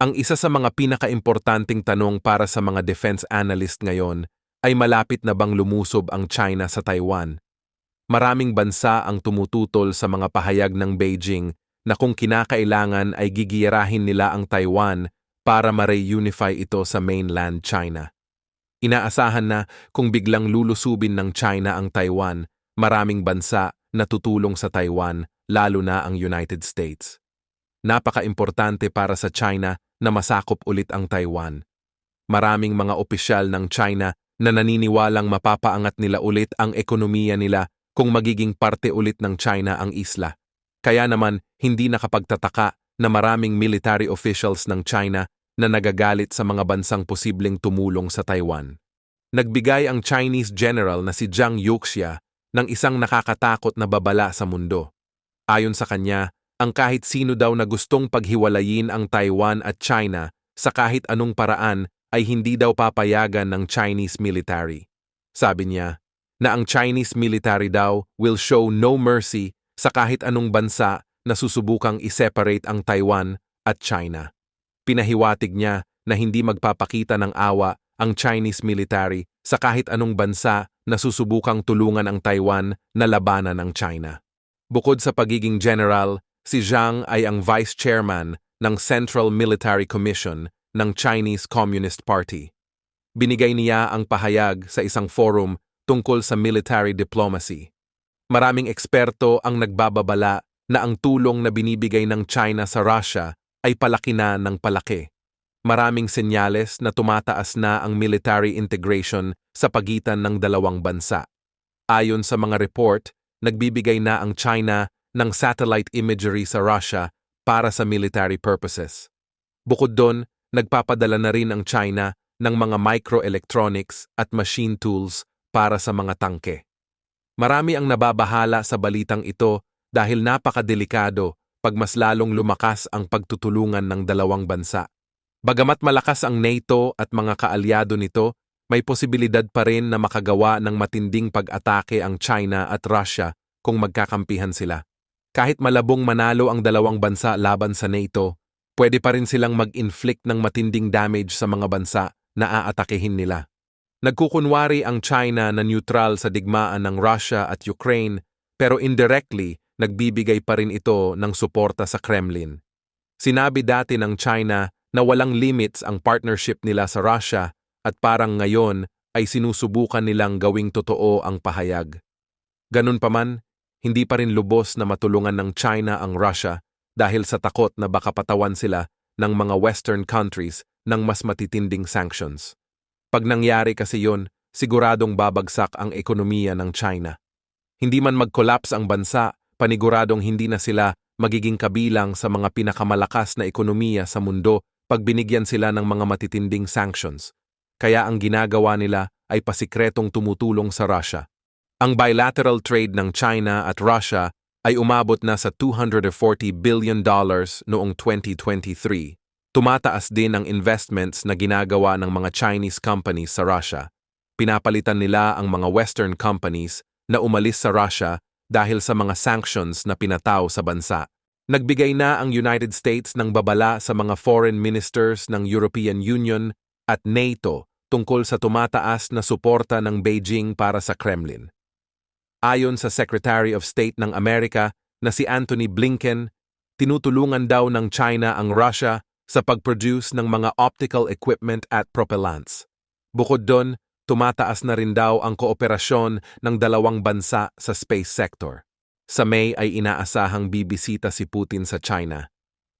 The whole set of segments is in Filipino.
Ang isa sa mga pinakaimportanteng tanong para sa mga defense analyst ngayon ay malapit na bang lumusob ang China sa Taiwan? Maraming bansa ang tumututol sa mga pahayag ng Beijing na kung kinakailangan ay gigiyarahin nila ang Taiwan para ma-reunify ito sa mainland China. Inaasahan na kung biglang lulusubin ng China ang Taiwan, maraming bansa na tutulong sa Taiwan, lalo na ang United States. Napaka-importante para sa China na masakop ulit ang Taiwan. Maraming mga opisyal ng China na naniniwalang mapapaangat nila ulit ang ekonomiya nila kung magiging parte ulit ng China ang isla. Kaya naman, hindi nakapagtataka na maraming military officials ng China na nagagalit sa mga bansang posibleng tumulong sa Taiwan. Nagbigay ang Chinese general na si Zhang Yuxia ng isang nakakatakot na babala sa mundo. Ayon sa kanya, ang kahit sino daw na gustong paghiwalayin ang Taiwan at China sa kahit anong paraan ay hindi daw papayagan ng Chinese military. Sabi niya, na ang Chinese military daw will show no mercy sa kahit anong bansa na susubukang iseparate ang Taiwan at China. Pinahiwatig niya na hindi magpapakita ng awa ang Chinese military sa kahit anong bansa na susubukang tulungan ang Taiwan na labanan ng China. Bukod sa pagiging general, si Zhang ay ang vice chairman ng Central Military Commission ng Chinese Communist Party. Binigay niya ang pahayag sa isang forum tungkol sa military diplomacy. Maraming eksperto ang nagbababala na ang tulong na binibigay ng China sa Russia ay palaki na ng palaki. Maraming senyales na tumataas na ang military integration sa pagitan ng dalawang bansa. Ayon sa mga report, nagbibigay na ang China ng satellite imagery sa Russia para sa military purposes. Bukod doon, nagpapadala na rin ang China ng mga microelectronics at machine tools para sa mga tangke. Marami ang nababahala sa balitang ito dahil napakadelikado pag mas lalong lumakas ang pagtutulungan ng dalawang bansa. Bagamat malakas ang NATO at mga kaalyado nito, may posibilidad pa rin na makagawa ng matinding pag-atake ang China at Russia kung magkakampihan sila. Kahit malabong manalo ang dalawang bansa laban sa NATO, pwede pa rin silang mag-inflict ng matinding damage sa mga bansa na aatakehin nila. Nagkukunwari ang China na neutral sa digmaan ng Russia at Ukraine pero indirectly nagbibigay pa rin ito ng suporta sa Kremlin. Sinabi dati ng China na walang limits ang partnership nila sa Russia at parang ngayon ay sinusubukan nilang gawing totoo ang pahayag. Ganun pa man, hindi pa rin lubos na matulungan ng China ang Russia dahil sa takot na baka patawan sila ng mga Western countries ng mas matitinding sanctions. Pag nangyari kasi yon, siguradong babagsak ang ekonomiya ng China. Hindi man mag-collapse ang bansa, paniguradong hindi na sila magiging kabilang sa mga pinakamalakas na ekonomiya sa mundo pag binigyan sila ng mga matitinding sanctions. Kaya ang ginagawa nila ay pasikretong tumutulong sa Russia. Ang bilateral trade ng China at Russia ay umabot na sa $240 billion dollars noong 2023 Tumataas din ang investments na ginagawa ng mga Chinese companies sa Russia. Pinapalitan nila ang mga Western companies na umalis sa Russia dahil sa mga sanctions na pinataw sa bansa. Nagbigay na ang United States ng babala sa mga foreign ministers ng European Union at NATO tungkol sa tumataas na suporta ng Beijing para sa Kremlin. Ayon sa Secretary of State ng Amerika na si Anthony Blinken, tinutulungan daw ng China ang Russia sa pag-produce ng mga optical equipment at propellants. Bukod doon, tumataas na rin daw ang kooperasyon ng dalawang bansa sa space sector. Sa May ay inaasahang bibisita si Putin sa China.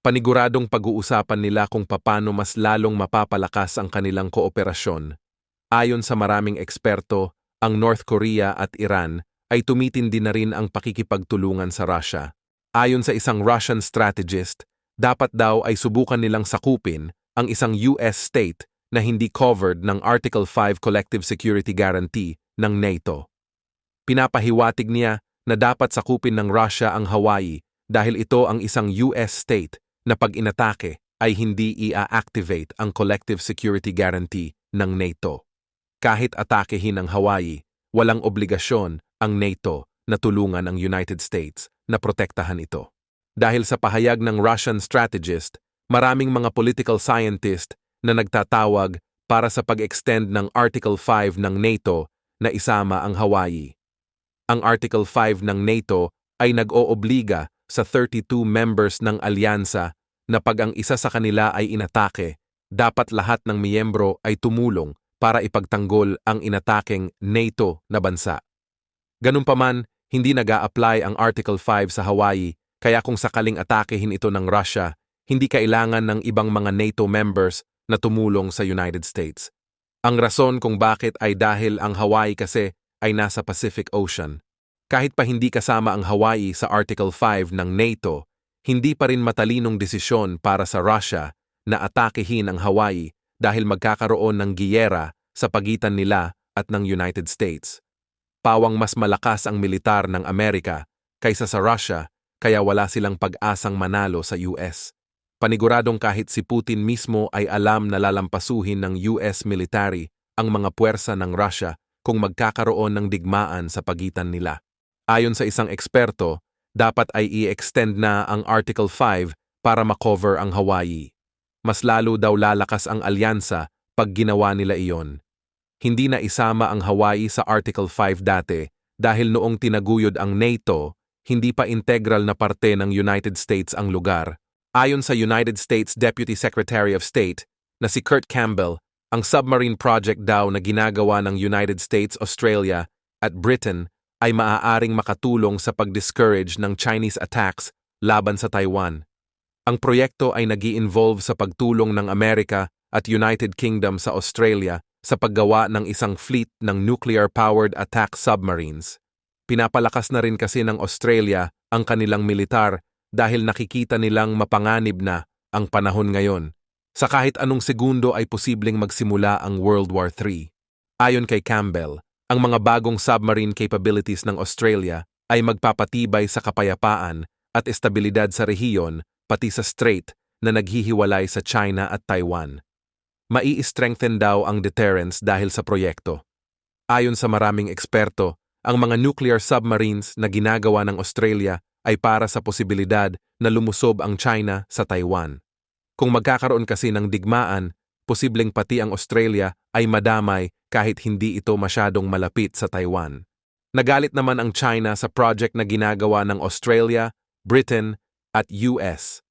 Paniguradong pag-uusapan nila kung papano mas lalong mapapalakas ang kanilang kooperasyon. Ayon sa maraming eksperto, ang North Korea at Iran ay tumitindi na rin ang pakikipagtulungan sa Russia. Ayon sa isang Russian strategist, dapat daw ay subukan nilang sakupin ang isang US state na hindi covered ng Article 5 Collective Security Guarantee ng NATO. Pinapahiwatig niya na dapat sakupin ng Russia ang Hawaii dahil ito ang isang US state na pag inatake ay hindi ia-activate ang Collective Security Guarantee ng NATO. Kahit atakehin ang Hawaii, walang obligasyon ang NATO na tulungan ang United States na protektahan ito. Dahil sa pahayag ng Russian strategist, Maraming mga political scientist na nagtatawag para sa pag-extend ng Article 5 ng NATO na isama ang Hawaii. Ang Article 5 ng NATO ay nag-oobliga sa 32 members ng alyansa na pag ang isa sa kanila ay inatake, dapat lahat ng miyembro ay tumulong para ipagtanggol ang inatakeng NATO na bansa. Ganun pa man, hindi nag apply ang Article 5 sa Hawaii, kaya kung sakaling atakehin ito ng Russia, hindi kailangan ng ibang mga NATO members na tumulong sa United States. Ang rason kung bakit ay dahil ang Hawaii kasi ay nasa Pacific Ocean. Kahit pa hindi kasama ang Hawaii sa Article 5 ng NATO, hindi pa rin matalinong desisyon para sa Russia na atakehin ang Hawaii dahil magkakaroon ng giyera sa pagitan nila at ng United States. Pawang mas malakas ang militar ng Amerika kaysa sa Russia kaya wala silang pag-asang manalo sa US. Paniguradong kahit si Putin mismo ay alam na lalampasuhin ng US military ang mga puwersa ng Russia kung magkakaroon ng digmaan sa pagitan nila. Ayon sa isang eksperto, dapat ay i-extend na ang Article 5 para makover ang Hawaii. Mas lalo daw lalakas ang alyansa pag ginawa nila iyon. Hindi na isama ang Hawaii sa Article 5 dati dahil noong tinaguyod ang NATO, hindi pa integral na parte ng United States ang lugar. Ayon sa United States Deputy Secretary of State na si Kurt Campbell, ang submarine project daw na ginagawa ng United States, Australia at Britain ay maaaring makatulong sa pag-discourage ng Chinese attacks laban sa Taiwan. Ang proyekto ay nag involve sa pagtulong ng Amerika at United Kingdom sa Australia sa paggawa ng isang fleet ng nuclear-powered attack submarines. Pinapalakas na rin kasi ng Australia ang kanilang militar dahil nakikita nilang mapanganib na ang panahon ngayon. Sa kahit anong segundo ay posibleng magsimula ang World War III. Ayon kay Campbell, ang mga bagong submarine capabilities ng Australia ay magpapatibay sa kapayapaan at estabilidad sa rehiyon pati sa strait na naghihiwalay sa China at Taiwan. Mai-strengthen daw ang deterrence dahil sa proyekto. Ayon sa maraming eksperto, ang mga nuclear submarines na ginagawa ng Australia ay para sa posibilidad na lumusob ang China sa Taiwan. Kung magkakaroon kasi ng digmaan, posibleng pati ang Australia ay madamay kahit hindi ito masyadong malapit sa Taiwan. Nagalit naman ang China sa project na ginagawa ng Australia, Britain at US.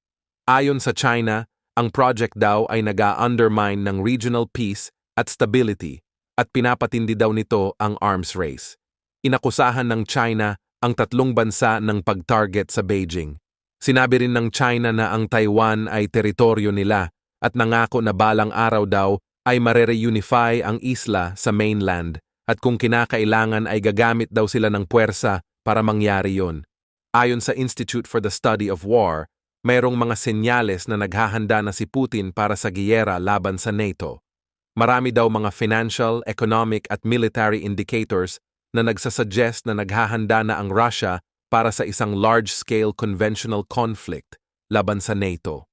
Ayon sa China, ang project daw ay naga-undermine ng regional peace at stability at pinapatindi daw nito ang arms race. Inakusahan ng China ang tatlong bansa ng pag-target sa Beijing. Sinabi rin ng China na ang Taiwan ay teritoryo nila at nangako na balang araw daw ay marere-unify ang isla sa mainland at kung kinakailangan ay gagamit daw sila ng puwersa para mangyari yon. Ayon sa Institute for the Study of War, mayroong mga senyales na naghahanda na si Putin para sa giyera laban sa NATO. Marami daw mga financial, economic at military indicators na nagsasuggest na naghahanda na ang Russia para sa isang large-scale conventional conflict laban sa NATO.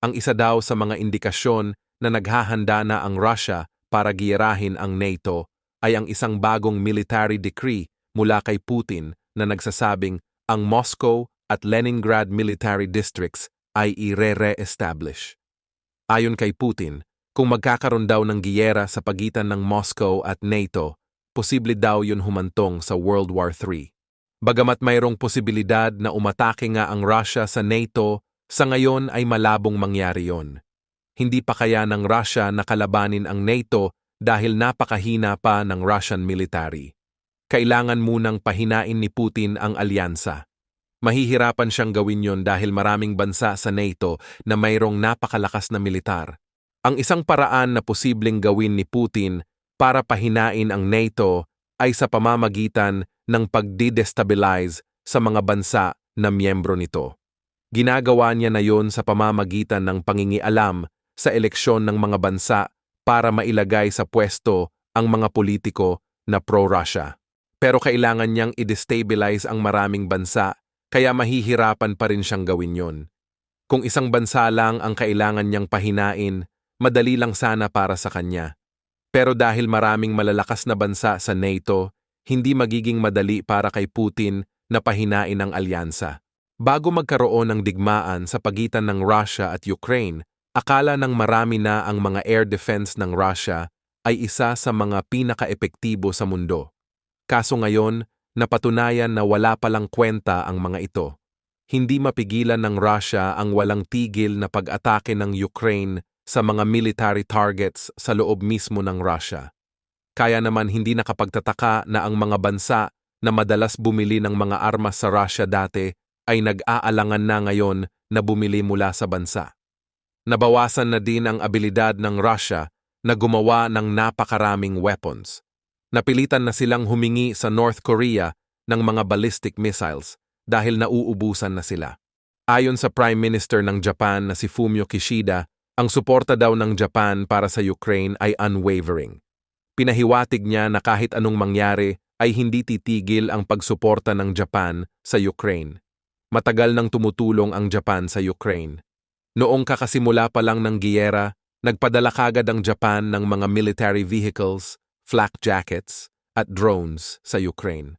Ang isa daw sa mga indikasyon na naghahanda na ang Russia para giyerahin ang NATO ay ang isang bagong military decree mula kay Putin na nagsasabing ang Moscow at Leningrad military districts ay ire-re-establish. Ayon kay Putin, kung magkakaroon daw ng giyera sa pagitan ng Moscow at NATO, posible daw yun humantong sa World War III. Bagamat mayroong posibilidad na umatake nga ang Russia sa NATO, sa ngayon ay malabong mangyari yon hindi pa kaya ng Russia na kalabanin ang NATO dahil napakahina pa ng Russian military. Kailangan munang pahinain ni Putin ang alyansa. Mahihirapan siyang gawin yon dahil maraming bansa sa NATO na mayroong napakalakas na militar. Ang isang paraan na posibleng gawin ni Putin para pahinain ang NATO ay sa pamamagitan ng pagdi-destabilize sa mga bansa na miyembro nito. Ginagawa niya na yon sa pamamagitan ng pangingialam sa eleksyon ng mga bansa para mailagay sa pwesto ang mga politiko na pro-Russia. Pero kailangan niyang i-destabilize ang maraming bansa, kaya mahihirapan pa rin siyang gawin yon. Kung isang bansa lang ang kailangan niyang pahinain, madali lang sana para sa kanya. Pero dahil maraming malalakas na bansa sa NATO, hindi magiging madali para kay Putin na pahinain ang alyansa. Bago magkaroon ng digmaan sa pagitan ng Russia at Ukraine, akala ng marami na ang mga air defense ng Russia ay isa sa mga pinakaepektibo sa mundo. Kaso ngayon, napatunayan na wala palang kwenta ang mga ito. Hindi mapigilan ng Russia ang walang tigil na pag-atake ng Ukraine sa mga military targets sa loob mismo ng Russia. Kaya naman hindi nakapagtataka na ang mga bansa na madalas bumili ng mga armas sa Russia dati ay nag-aalangan na ngayon na bumili mula sa bansa. Nabawasan na din ang abilidad ng Russia na gumawa ng napakaraming weapons. Napilitan na silang humingi sa North Korea ng mga ballistic missiles dahil nauubusan na sila. Ayon sa Prime Minister ng Japan na si Fumio Kishida, ang suporta daw ng Japan para sa Ukraine ay unwavering. Pinahiwatig niya na kahit anong mangyari ay hindi titigil ang pagsuporta ng Japan sa Ukraine. Matagal nang tumutulong ang Japan sa Ukraine. Noong kakasimula pa lang ng giyera, nagpadala kagad ang Japan ng mga military vehicles, flak jackets, at drones sa Ukraine.